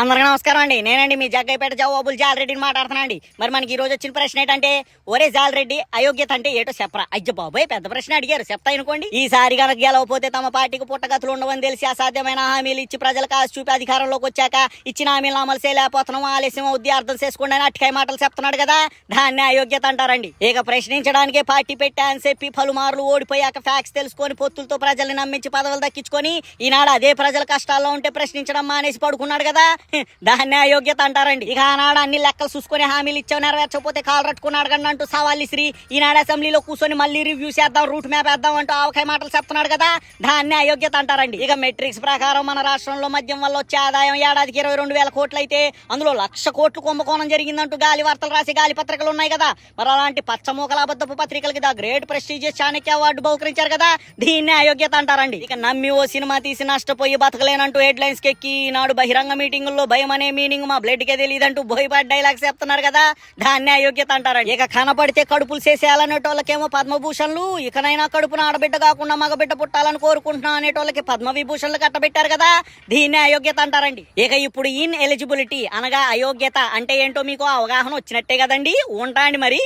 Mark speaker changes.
Speaker 1: అందరికీ నమస్కారం అండి. నేనండి మీ జగ్గైపేట జవాబులు జాలరెడ్డిని మాట్లాడుతున్నా అండి మరి మనకి ఈ రోజు వచ్చిన ప్రశ్న ఏంటంటే ఒరే జాలరెడ్డి అయోగ్యత అంటే ఏటో చెప్పరా? అయ్య బాబాయ్ పెద్ద ప్రశ్న అడిగారు. చెప్తా అనుకోండి. ఈసారి కనుక గెలవపోతే తమ పార్టీకి పుట్టగతులు ఉండవని తెలిసి అసాధ్యమైన హామీలు ఇచ్చి ప్రజలకు ఆశ చూపి అధికారంలోకి వచ్చాక ఇచ్చిన హామీలు అమలు చేయలేకపోతున్నాం ఆలస్యం అవుద్ది అర్థం చేసుకోండి అని అట్టికాయ మాటలు చెప్తున్నాడు కదా. దాన్ని అయోగ్యత అంటారండి. ఇక ప్రశ్నించడానికే పార్టీ పెట్టా అని చెప్పి పలుమార్లు ఓడిపోయాక ఫ్యాక్స్ తెలుసుకొని పొత్తులతో ప్రజల్ని నమ్మించి పదవులు దక్కించుకొని ఈనాడు అదే ప్రజల కష్టాల్లో ఉంటే ప్రశ్నించడం మానేసి పడుకున్నాడు కదా. దాన్ని అయోగ్యత అంటారండి ఇక ఆనాడు అన్ని లెక్కలు చూసుకొని హామీలు ఇచ్చావు నెరవేర్చకపోతే కాలు రట్టుకున్నాడు కండి అంటూ సవాల్ శ్రీ ఈనాడు అసెంబ్లీలో కూర్చొని మళ్ళీ రివ్యూ చేద్దాం రూట్ మ్యాప్ వేద్దాం అంటూ ఆవకాయ మాటలు చెప్తున్నాడు కదా. దాన్ని అయోగ్యత అంటారండి ఇక మెట్రిక్స్ ప్రకారం మన రాష్ట్రంలో మద్యం వల్ల వచ్చే ఆదాయం ఏడాదికి ఇరవై రెండు వేల కోట్లు అయితే అందులో లక్ష కోట్లు కుంభకోణం జరిగిందంటూ గాలి వార్తలు రాసి గాలి పత్రికలు ఉన్నాయి కదా. మరి అలాంటి పచ్చమూకల అబద్ధపు పత్రికలకి the great prestigious Chanakya award బహుకరించారు కదా. దీన్ని అయోగ్యత అంటారండి ఇక నమ్మి ఓ సినిమా తీసి నష్టపోయి బతకలేనంటూ హెడ్ లైన్స్ కెక్కి నాడు బహిరంగ మీటింగ్ మీటింగుల్లో భయం అనే మీనింగ్ మా బ్లడ్ కే తెలియదంటూ బోయపాటి డైలాగ్స్ చెప్తున్నారు కదా. దాన్ని అయోగ్యత అంటారండి. ఇక కనపడితే కడుపులు చేసేయాలనేటోళ్ళకేమో పద్మభూషణ్లు ఇకనైనా కడుపున ఆడబిడ్డ కాకుండా మగబిడ్డ పుట్టాలని కోరుకుంటున్నా అనేటోళ్ళకి పద్మ విభూషణ్లు కట్టబెట్టారు కదా. దీన్ని అయోగ్యత అంటారండి. ఇక ఇప్పుడు ఇన్ ఎలిజిబిలిటీ అనగా అయోగ్యత అంటే ఏంటో మీకు అవగాహన వచ్చినట్టే కదండి. ఉంటాండి మరి.